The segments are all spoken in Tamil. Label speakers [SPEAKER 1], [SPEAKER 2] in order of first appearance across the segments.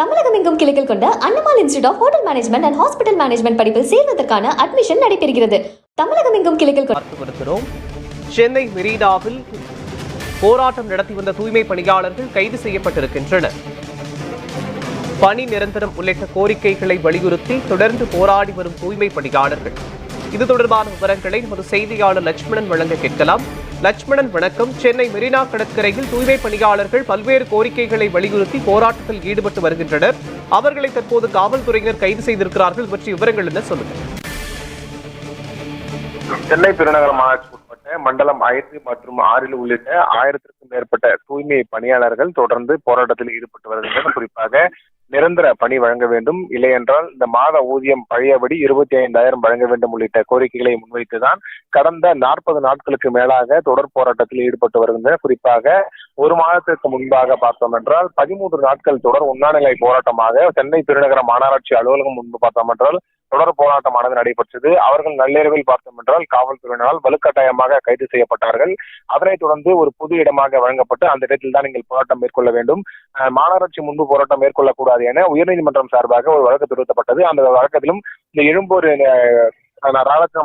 [SPEAKER 1] தமிழகம் எங்கும் கிளைகள் கொண்ட Annamalai institute of hotel management and hospital management படிப்பில் சேர்வதற்கான அட்மிஷன் நடைபெறுகிறது. தமிழகம் எங்கும் கிளைகள்
[SPEAKER 2] சென்னை மெரினாவில் போராட்டம் நடத்தி வந்த தூய்மை பணியாளர்கள் கைது செய்யப்பட்டிருக்கின்றனர். பணி நிரந்தரம் உள்ளிட்ட கோரிக்கைகளை வலியுறுத்தி தொடர்ந்து போராடி வரும் தூய்மை பணியாளர்கள். இது தொடர்பான விவரங்களை நமது செய்தியாளர் லட்சுமணன் வழங்க கேட்கலாம். லட்சுமணன் வணக்கம். சென்னை மெரினா கடற்கரையில் தூய்மை பணியாளர்கள் பல்வேறு கோரிக்கைகளை வலியுறுத்தி போராட்டத்தில் ஈடுபட்டு வருகின்றனர். அவர்களை தற்போது காவல்துறையினர் கைது செய்திருக்கிறார்கள். பற்றி விவரங்கள் என்ன சொல்லுங்கள்
[SPEAKER 3] சென்னை பெருநகர மாநகராட்சிக்கு உட்பட்ட மண்டலம் ஐந்து மற்றும் ஆறில் உள்ளிட்ட ஆயிரத்திற்கும் மேற்பட்ட தூய்மை பணியாளர்கள் தொடர்ந்து போராட்டத்தில் ஈடுபட்டு வருகின்றனர். குறிப்பாக நிரந்தர பணி வழங்க வேண்டும். இல்லையென்றால் இந்த மாத ஊதியம் பழையபடி இருபத்தி ஐந்தாயிரம் வழங்க வேண்டும் உள்ளிட்ட கோரிக்கைகளை முன்வைத்துதான் கடந்த நாற்பது நாட்களுக்கு மேலாக தொடர் போராட்டத்தில் ஈடுபட்டு வருகின்றனர் குறிப்பாக ஒரு மாதத்திற்கு முன்பாக பார்த்தோம் என்றால் பதிமூன்று நாட்கள் தொடர் உண்ணாநிலை போராட்டமாக சென்னை பெருநகர மாநகராட்சி அலுவலகம் முன்பு பார்த்தோம் என்றால் தொடர் போராட்டமானது நடைபெற்றது. அவர்கள் நள்ளிரவில் பார்த்தோம் என்றால் காவல்துறையினரால் வலுக்கட்டாயமாக கைது செய்யப்பட்டார்கள். அதனைத் தொடர்ந்து ஒரு புது இடமாக வழங்கப்பட்டு அந்த இடத்தில் தான் நீங்கள் போராட்டம் மேற்கொள்ள வேண்டும். மாநகராட்சி முன்பு போராட்டம் மேற்கொள்ளக்கூடாது என உயர்நீதிமன்றம் சார்பாக ஒரு வழக்கு திருத்தப்பட்டது அந்த வழக்கத்திலும் இந்த எழும்பூர் அஹ்,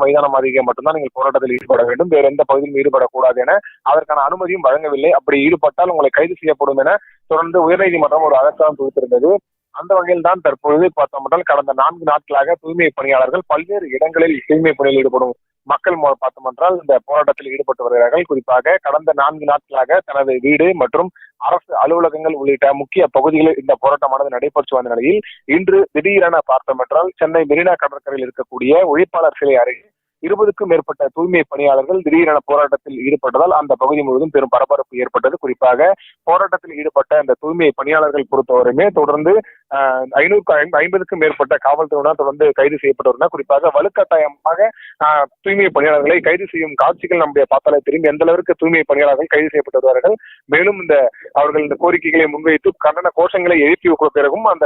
[SPEAKER 3] மைதானம் அருகே மட்டும்தான் நீங்கள் போராட்டத்தில் ஈடுபட வேண்டும். வேறு எந்த பகுதியிலும் ஈடுபடக்கூடாது என அதற்கான அனுமதியும் வழங்கவில்லை. அப்படி ஈடுபட்டால் உங்களை கைது செய்யப்படும் என தொடர்ந்து உயர்நீதிமன்றம் ஒரு அரசாங்கம் கொடுத்திருந்தது அந்த வகையில் தான் தற்பொழுது பார்த்தோம் என்றால் கடந்த நான்கு நாட்களாக தூய்மை பணியாளர்கள் பல்வேறு இடங்களில் தூய்மை பணியில் ஈடுபடும் மக்கள் மூலம் பார்த்தோம் என்றால் இந்த போராட்டத்தில் ஈடுபட்டு வருகிறார்கள். குறிப்பாக கடந்த நான்கு நாட்களாக தனது வீடு மற்றும் அரசு அலுவலகங்கள் உள்ளிட்ட முக்கிய பகுதிகளில் இந்த போராட்டமானது நடைபெற்று வந்த நிலையில் இன்று திடீரென பார்த்தோம் என்றால் சென்னை மெரினா கடற்கரையில் இருக்கக்கூடிய ஒழிப்பாளர் சிலை அருகே இருபதுக்கும் மேற்பட்ட தூய்மை பணியாளர்கள் திடீரென போராட்டத்தில் ஈடுபட்டதால் அந்த பகுதி முழுவதும் பெரும் பரபரப்பு ஏற்பட்டது. குறிப்பாக போராட்டத்தில் ஈடுபட்ட அந்த தூய்மை பணியாளர்கள் பொறுத்தவரையுமே தொடர்ந்து ஆஹ், ஐம்பதுக்கும் மேற்பட்ட காவல்துறையினர் தொடர்ந்து கைது செய்யப்பட்டவர்கள் குறிப்பாக வலுக்கட்டாயமாக தூய்மை பணியாளர்களை கைது செய்யும் காட்சிகள் நம்முடைய பார்த்தாலே தெரியும். எந்த அளவிற்கு தூய்மை பணியாளர்கள் கைது செய்யப்பட்டு வருவார்கள்? மேலும் இந்த அவர்கள் இந்த கோரிக்கைகளை முன்வைத்து கண்டன கோஷங்களை எழுப்பி பிறகும் அந்த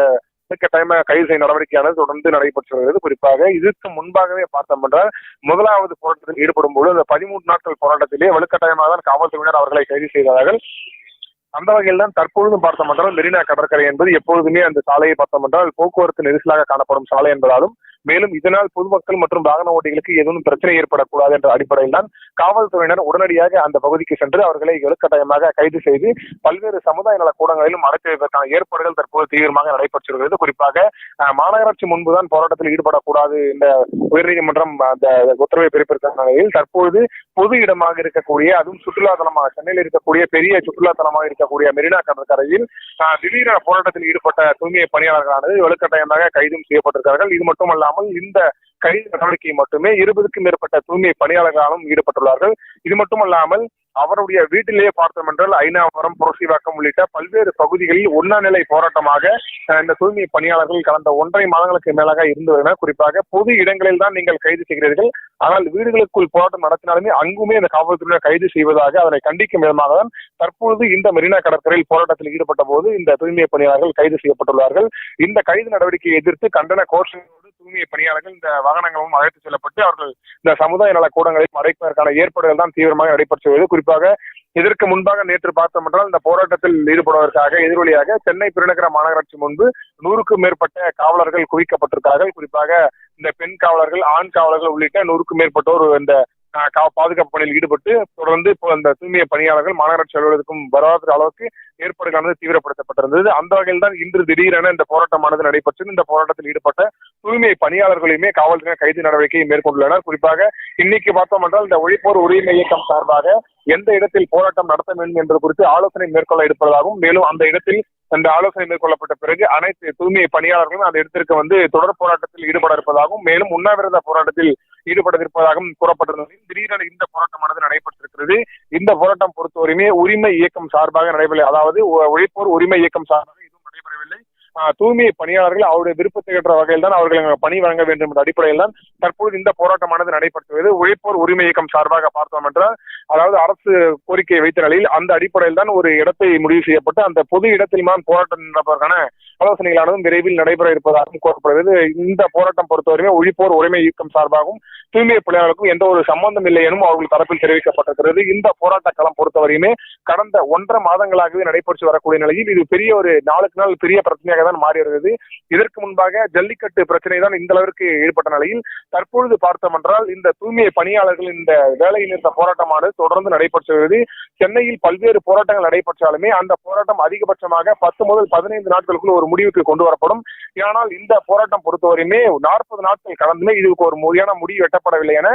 [SPEAKER 3] கட்டாயமாக கைது செய்ய நடவடிக்கையானது தொடர்ந்து நடைபெற்று வருகிறது குறிப்பாக இதற்கு முன்பாகவே பார்த்தோம் என்றால் முதலாவது போராட்டத்தில் ஈடுபடும் போது அந்த பதிமூன்று நாட்கள் போராட்டத்திலே வலுக்கட்டாயமாக தான் காவல்துறையினர் அவர்களை கைது செய்தார்கள். அந்த வகையில் தான் தற்பொழுதும் பார்த்தோம் என்றால் மெரினா கடற்கரை என்பது எப்பொழுதுமே அந்த சாலையை பார்த்தோம் என்றால் போக்குவரத்து நெரிசலாக காணப்படும் சாலை என்பதாலும் மேலும் இதனால் பொதுமக்கள் மற்றும் வாகன ஓட்டிகளுக்கு எதுவும் பிரச்சனை ஏற்படக்கூடாது என்ற அடிப்படையில் தான் காவல்துறையினர் உடனடியாக அந்த பகுதிக்கு சென்று அவர்களை வலுக்கட்டாயமாக கைது செய்து பல்வேறு சமுதாய நல கூடங்களிலும் அடைத்து வைப்பதற்கான ஏற்பாடுகள் தற்போது தீவிரமாக நடைபெற்று வருகிறது குறிப்பாக மாநகராட்சி முன்புதான் போராட்டத்தில் ஈடுபடக்கூடாது என்ற உயர்நீதிமன்றம் அந்த உத்தரவை பிறப்பிருக்கிற நிலையில் தற்பொழுது பொது இடமாக இருக்கக்கூடிய அதுவும் சுற்றுலா தலமாக சென்னையில் இருக்கக்கூடிய பெரிய சுற்றுலா தலமாக இருக்கக்கூடிய மெரினா கடற்கரையில் திடீரென போராட்டத்தில் ஈடுபட்ட தூய்மை பணியாளர்களானது வலுக்கட்டாயமாக கைதும் செய்யப்பட்டிருக்கிறார்கள். இது மட்டுமல்லாமல் இந்த கைது நடவடிக்கை மட்டுமே இருபதுக்கும் மேற்பட்ட தூய்மை பணியாளர்களாலும் ஈடுபட்டுள்ளார்கள். இது மட்டுமல்லாமல் அவருடைய வீட்டிலேயே பார்த்தோம் என்றால் ஐநாவரம் புரசிவாக்கம் உள்ளிட்ட பல்வேறு பகுதிகளில் ஒன்னாநிலை போராட்டமாக இந்த தூய்மை பணியாளர்கள் கடந்த ஒன்றரை மாதங்களுக்கு மேலாக இருந்து வருகின்றனர். குறிப்பாக பொது இடங்களில் தான் நீங்கள் கைது செய்கிறீர்கள். ஆனால் வீடுகளுக்குள் போராட்டம் நடத்தினாலுமே அங்குமே இந்த காவல்துறையினர் கைது செய்வதாக அதனை கண்டிக்கும் விதமாக தான் தற்பொழுது இந்த மெரினா கடற்கரையில் போராட்டத்தில் ஈடுபட்ட போது இந்த தூய்மை பணியாளர்கள் கைது செய்யப்பட்டுள்ளார்கள். இந்த கைது நடவடிக்கையை எதிர்த்து கண்டன கோஷம் தூய்மை பணியாளர்கள் இந்த வாகனங்களும் அழைத்து செல்லப்பட்டு அவர்கள் இந்த சமுதாய நல கூடங்களையும் அடைப்பதற்கான ஏற்பாடுகள் தான் தீவிரமாக நடைபெற்று வருகிறது குறிப்பாக இதற்கு முன்பாக நேற்று பார்த்தோம் என்றால் இந்த போராட்டத்தில் ஈடுபடுவதற்காக எதிரொலியாக சென்னை பெருநகர மாநகராட்சி முன்பு நூறுக்கும் மேற்பட்ட காவலர்கள் குவிக்கப்பட்டிருக்கிறார்கள். குறிப்பாக இந்த பெண் காவலர்கள் ஆண் காவலர்கள் உள்ளிட்ட நூறுக்கும் மேற்பட்டோர் இந்த பாதுகாப்பு பணியில் ஈடுபட்டு தொடர்ந்து இப்போ அந்த தூய்மை பணியாளர்கள் மாநகராட்சி அலுவலகத்துக்கும் வராத அளவுக்கு ஏற்பாடுகளானது தீவிரப்படுத்தப்பட்டிருந்தது. அந்த வகையில் தான் இன்று திடீரென இந்த போராட்டமானது நடைபெற்றது. இந்த போராட்டத்தில் ஈடுபட்ட தூய்மை பணியாளர்களையுமே காவல்துறை கைது நடவடிக்கையை மேற்கொண்டுள்ளனர். குறிப்பாக இன்னைக்கு பார்த்தோம் என்றால் இந்த ஒழிப்போர் உரிமை இயக்கம் சார்பாக எந்த இடத்தில் போராட்டம் நடத்த வேண்டும் என்பது குறித்து ஆலோசனை மேற்கொள்ள இருப்பதாகவும் மேலும் அந்த இடத்தில் அந்த ஆலோசனை மேற்கொள்ளப்பட்ட பிறகு அனைத்து தூய்மை பணியாளர்களும் அந்த இடத்திற்கு வந்து தொடர் போராட்டத்தில் ஈடுபட இருப்பதாகவும் மேலும் உண்ணாவிரத போராட்டத்தில் ஈடுபடவிருப்பதாகவும் கூறப்பட்டிருந்தது. திடீரென இந்த போராட்டமானது நடைபெற்றிருக்கிறது. இந்த போராட்டம் பொறுத்தவரையுமே உரிமை இயக்கம் சார்பாக நடைபெறவில்லை. அதாவது உழைப்போர் உரிமை இயக்கம் சார்பாக எதுவும் நடைபெறவில்லை. ஆஹ், தூய்மை பணியாளர்கள் அவருடைய விருப்பத்தை ஏற்ற வகையில் தான் அவர்கள் அங்கு பணி வழங்க வேண்டும் என்ற அடிப்படையில் தான் தற்பொழுது இந்த போராட்டமானது நடைபெற்றுவது உழைப்போர் உரிமை இயக்கம் சார்பாக பார்த்தோம் என்றால் அதாவது அரசு கோரிக்கை வைத்த நிலையில் அந்த அடிப்படையில் தான் ஒரு இடத்தை முடிவு செய்யப்பட்டு அந்த பொது இடத்தில் தான் போராட்டம் நடப்பதற்கான ஆலோசனைகளானதும் விரைவில் நடைபெற இருப்பதாகவும் கூறப்படுகிறது. இந்த போராட்டம் பொறுத்தவரையுமே ஒழிப்போர் உரிமை இயக்கம் சார்பாகவும் தூய்மை பணியாளருக்கும் எந்த ஒரு சம்பந்தம் இல்லை எனும் அவர்கள் தரப்பில் தெரிவிக்கப்பட்டிருக்கிறது. இந்த போராட்ட களம் பொறுத்தவரையுமே கடந்த ஒன்றரை மாதங்களாகவே நடைபெற்று வரக்கூடிய நிலையில் இது பெரிய ஒரு நாளுக்கு நாள் பெரிய பிரச்சனையாக தான் மாறி வருகிறது இதற்கு முன்பாக ஜல்லிக்கட்டு பிரச்சனை தான் இந்த அளவிற்கு ஏற்பட்ட நிலையில் தற்பொழுது பார்த்தோம் என்றால் இந்த தூய்மை பணியாளர்கள் இந்த வேலை நிறுத்த போராட்டமானது தொடர்ந்து நடைபெற்று வருகிறது சென்னையில் பல்வேறு போராட்டங்கள் நடைபெற்றாலுமே அந்த போராட்டம் அதிகபட்சமாக பத்து முதல் பதினைந்து நாட்களுக்குள் ஒரு முடிவுக்கு கொண்டு வரப்படும். ஆனால் இந்த போராட்டம் பொறுத்தவரையுமே நாற்பது நாட்கள் கடந்துமே இதுக்கு ஒரு முறையான முடிவு எட்டப்படவில்லை என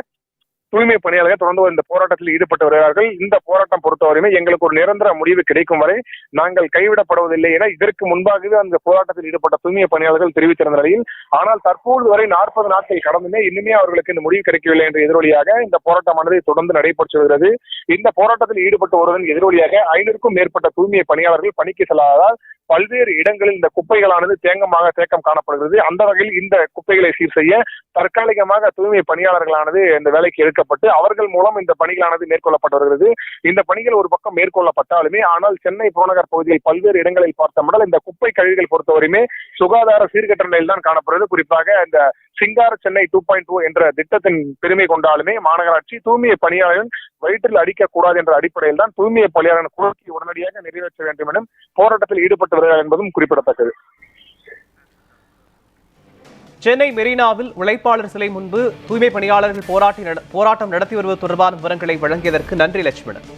[SPEAKER 3] தூய்மை பணியாளர்கள் தொடர்ந்து இந்த போராட்டத்தில் ஈடுபட்டு வருகிறார்கள். இந்த போராட்டம் பொறுத்தவரையுமே எங்களுக்கு ஒரு நிரந்தர முடிவு கிடைக்கும் வரை நாங்கள் கைவிடப்படுவதில்லை என இதற்கு முன்பாகவே அந்த போராட்டத்தில் ஈடுபட்ட தூய்மை பணியாளர்கள் தெரிவித்திருந்த நிலையில் ஆனால் தற்போது வரை நாற்பது நாட்கள் கடந்துமே இன்னுமே அவர்களுக்கு இந்த முடிவு கிடைக்கவில்லை என்ற எதிரொலியாக இந்த போராட்டமானது தொடர்ந்து நடைபெற்று வருகிறது. இந்த போராட்டத்தில் ஈடுபட்டு வருவதன் எதிரொலியாக ஐநூறுக்கும் மேற்பட்ட தூய்மை பணியாளர்கள் பணிக்கு செல்லாததால் பல்வேறு இடங்களில் இந்த குப்பைகளானது தேங்கமாக தேக்கம் காணப்படுகிறது. அந்த வகையில் இந்த குப்பைகளை சீர் செய்ய தற்காலிகமாக தூய்மை பணியாளர்களானது இந்த வேலைக்கு நியமிக்கப்பட்டு அவர்கள் மூலம் இந்த பணிகளானது மேற்கொள்ளப்பட்டு வருகிறது இந்த பணிகள் ஒரு பக்கம் மேற்கொள்ளப்பட்டாலுமே ஆனால் சென்னை புறநகர் பகுதியில் பல்வேறு இடங்களில் பார்த்தோம்னால் இந்த குப்பை கழிவுகள் பொறுத்தவரையுமே சுகாதார சீர்கட்ட நிலையில் தான் காணப்படுகிறது. குறிப்பாக இந்த சிங்கார சென்னை டூ பாயிண்ட் டூ என்ற திட்டத்தின் பெருமை கொண்டாலுமே மாநகராட்சி தூய்மை பணியாளர்கள் வயிற்றில் அடிக்கக்கூடாது என்ற அடிப்படையில் தான் தூய்மை பணியாளர்கள் கோரிக்கையை உடனடியாக நிறைவேற்ற வேண்டும் எனும் போராட்டத்தில் ஈடுபட்டு வருகிறார் என்பதும் குறிப்பிடத்தக்கது.
[SPEAKER 2] சென்னை மெரினாவில் உழைப்பாளர் சிலை முன்பு தூய்மை பணியாளர்கள் போராட்டி போராட்டம் நடத்தி வருவது தொடர்பான விவரங்களை வழங்கியதற்கு நன்றி லட்சுமணன்.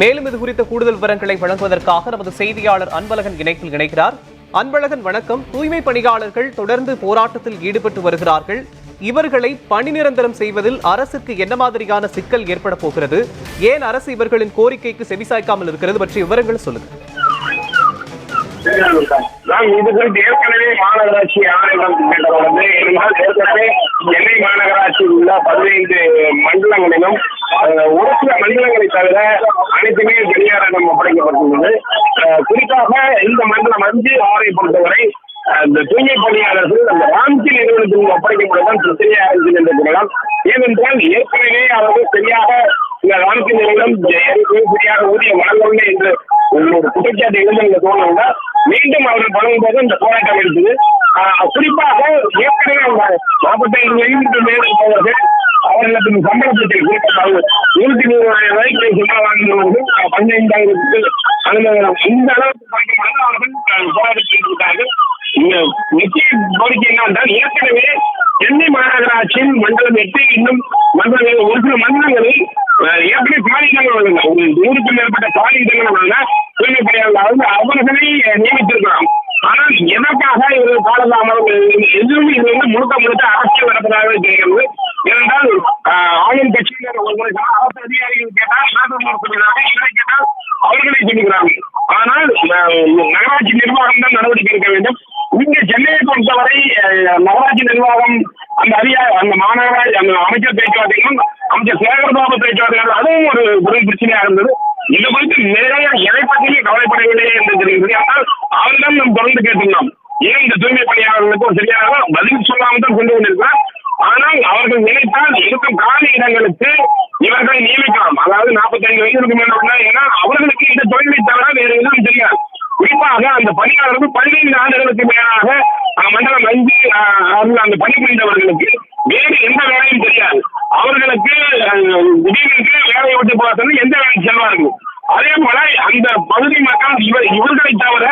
[SPEAKER 2] மேலும் இது குறித்த கூடுதல் விவரங்களை வழங்குவதற்காக நமது செய்தியாளர் அன்பழகன் இணைப்பில் இணைக்கிறார் அன்பழகன் வணக்கம். தூய்மை பணியாளர்கள் தொடர்ந்து போராட்டத்தில் ஈடுபட்டு வருகிறார்கள். இவர்களை பணி நிரந்தரம் செய்வதில் அரசுக்கு என்ன மாதிரியான சிக்கல் ஏற்பட போகிறது? ஏன் அரசு இவர்களின் கோரிக்கைக்கு செவிசாய்க்காமல் இருக்கிறது பற்றிய விவரங்கள் சொல்லுங்கள்.
[SPEAKER 4] நாம் இது குறித்து ஏற்கனவே மாநகராட்சி ஆணையம் வந்து இருந்தால் ஏற்கனவே சென்னை மாநகராட்சியில் உள்ள பதினைந்து மண்டலங்களிலும் ஒரு சில மண்டலங்களை தவிர அனைத்துமே தனியாரிடம் ஒப்படைக்கப்பட்டுள்ளது. குறிப்பாக இந்த மண்டலம் அஞ்சு ஆறை பொறுத்தவரை அந்த இந்த தூய்மை பணியாளர்கள் அந்த ராம்கி நிறுவனத்திற்கு ஒப்படைக்கப்படுவதுதான் பிரச்சனையாக இருக்குது என்று கூறலாம் ஏனென்றால் ஏற்கனவே அவர்கள் சரியாக இந்த ராம்கி நிறுவனம் மாநிலத்தின் சம்பளத்தை குறிப்பாக நூற்றி நூறு வரைக்கும் சம்பளம் வாங்கினவர்கள் பதினைந்தாயிரத்துக்கு அதுல இந்த அளவுக்கு குறைக்கப்படாது அவர்கள் ஆஹ் போராட்டத்தில் இருக்கார்கள் முக்கிய கோரிக்கை என்னவென்றால் ஏற்கனவே சென்னை மாநகராட்சியின் மண்டலம் எட்டு இன்னும் மண்டலங்கள் ஒரு சில மண்டலங்களில் ஏற்கனவே காலி இடங்கள் உள்ளன. ஒரு நூறுக்கும் மேற்பட்ட காலி உள்ளன. தூய்மை அவர்களை நியமித்திருக்கலாம். ஆனால் எதற்காக இவர்கள் காலதாமதம் எதுவும் இது வந்து முழுக்க முழுக்க அரசியல் நடப்பதாக தெரிகிறது. ஏனென்றால் ஆளும் கட்சியினர் ஒரு அரசு அதிகாரிகள் கேட்டால் நாட்டு சொல்கிறாங்க கேட்டால் அவர்களை சொல்லுகிறார்கள் ஆனால் நகராட்சி நிர்வாகம் தான் நடவடிக்கை எடுக்க வேண்டும். இங்க சென்னையை பொறுத்தவரை நகராட்சி நிர்வாகம் அந்த அதிகார அந்த மாநகராட்சி அந்த அமைச்சர் பேச்சுவார்த்தைகளும் அமைச்சர் சேகர்பாபு பேச்சுவார்த்தைகள் அதுவும் ஒரு பெரும் பிரச்சனையாக இருந்தது. இது குறித்து நிறைய எதை பற்றியும் கவலைப்படவில்லை என்று தெரிகிறது. ஆனால் அவரிடம் நாம் தொடர்ந்து கேட்டுள்ளோம். ஏன் இந்த தூய்மை பணியாளர்களுக்கும் சரியாக பதில் சொல்லாமல் தான் கொண்டு வந்திருக்கிறார்? ஆனால் அவர்கள் நினைத்தால் இருக்கும் காலி இடங்களுக்கு இவர்களை நியமிக்கலாம். அதாவது நாற்பத்தைந்து வயதுக்கு மேல ஏன்னா அவர்களுக்கு இந்த தொழிலை தவிர வேறு எதுவும் தெரியாது. குறிப்பாக அந்த பணியாளர்கள் பதினைந்து ஆண்டுகளுக்கு மேலாக மண்டலம் அஞ்சு அஹ், அந்த பணி புரிந்தவர்களுக்கு வேறு எந்த வேலையும் தெரியாது. அவர்களுக்கு அஹ், திடீரென்று வேலையை விட்டு போக எந்த வேலைக்கு செல்வார்கள். அதே போல அந்த பகுதி மக்கள் இவர் இவர்களை தவிர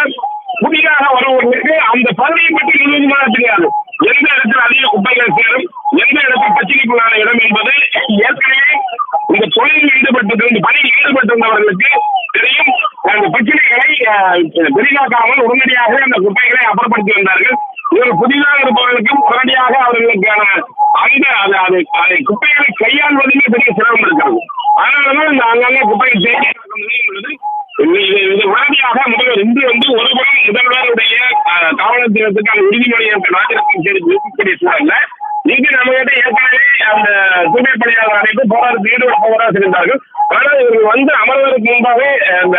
[SPEAKER 4] புதிதாக வருவர்களுக்கு அந்த பகுதியை பற்றி முழுவதுமாக தெரியாது. எந்த இடத்தில் அதிக குப்பைகள் சேரும் எந்த இடத்தில் பிரச்சனைக்குள்ளான இடம் என்பது ஏற்கனவே இந்த தொழிலில் ஈடுபட்டு இந்த பணியில் ஈடுபட்டிருந்தவர்களுக்கு தெரியும். அந்த பிரச்சனைகளை பெரிதாக்காமல் உடனடியாக அந்த குப்பைகளை அப்புறப்படுத்தி வந்தார்கள். இவர் புதிதாக இருப்பவர்களுக்கும் உடனடியாக அவர்களுக்கான அந்த அது அது அதை குப்பைகளை கையாள்வதிலே பெரிய சிரமம் இருக்கிறது. அதனாலதான் இந்த அங்கங்கே குப்பைகள் தேங்கி இருக்கும் முடியும் உள்ளது இது உடனடியாக முதல்வர் இன்று வந்து ஒருபுறம் முதல்வருடைய காவலர் தினத்துக்கான உறுதிமொழி என்ற நாட்டிற்கும் சரி இருக்கக்கூடிய சூழல்ல இங்கு நம்ம கிட்ட ஏற்கனவே அந்த தூய்மை பணியாளர் அனைத்து போராட்டத்தில் ஈடுபட போவதாக இருந்தார்கள். ஆனால் இவர்கள் வந்து அமர்வதற்கு முன்பாகவே அந்த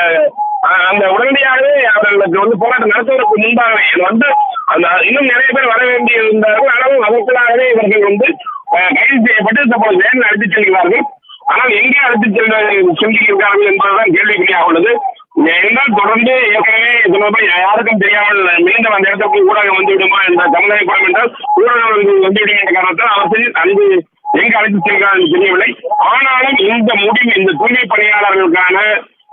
[SPEAKER 4] அந்த உடனடியாகவே அவர்களுக்கு வந்து போராட்டம் நடத்துவதற்கு முன்பாகவே வந்து அந்த இன்னும் நிறைய பேர் வர வேண்டி இருந்தார்கள் ஆனாலும் அதற்குள்ளாகவே இவர்கள் வந்து கைது செய்யப்பட்டு தற்போது வேன் அழைத்து செல்கிறார்கள். ஆனால் எங்கே அழைத்து செல்ல சென்றிருக்கிறார்கள் என்பதுதான் கேள்விக்குறியாக உள்ளது. இருந்தால் தொடர்ந்து ஏற்கனவே சொன்னபடி யாருக்கும் தெரியாமல் மீண்டும் அந்த இடத்துக்கு ஊடகம் வந்து விடுமா என்ற சமுதாயப்படும் என்றால் ஊடகம் வந்து விடும் என்ற காரணத்தால் அவர்கள் அங்கு எங்கு அழைத்து செல்கிறார் என்று தெரியவில்லை. ஆனாலும் இந்த முடிவு இந்த தூய்மை பணியாளர்களுக்கான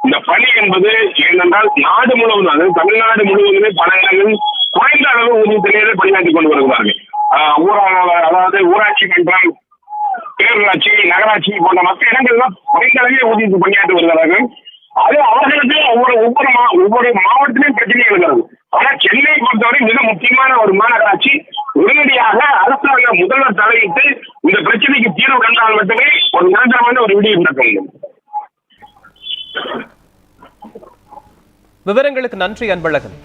[SPEAKER 4] இந்த பணி என்பது ஏனென்றால் நாடு முழுவதும் அதாவது தமிழ்நாடு முழுவதுமே பல இடங்களில் குறைந்த அளவு ஊதியத்திலேயே பணியாற்றி கொண்டு வருகிறார்கள். ஆஹ் அதாவது ஊராட்சி மன்றம் பேரூராட்சி நகராட்சி போன்ற மற்ற இடங்கள்லாம் குறைந்த அளவே ஊதியத்தில் பணியாற்றி வருகிறார்கள். ஒவ்வொரு ஒவ்வொரு ஒவ்வொரு மாவட்டத்திலும் பிரச்சனை இருக்கிறது. ஆனா சென்னை பொறுத்தவரை மிக முக்கியமான ஒரு மாநகராட்சி உடனடியாக அரசாங்க முதல்வர் தலையிட்டு இந்த பிரச்சனைக்கு தீர்வு கண்டால் மட்டுமே ஒரு நிரந்தரமான ஒரு விடிவு நடக்க முடியும்.
[SPEAKER 2] விவரங்களுக்கு நன்றி அன்பழகன்.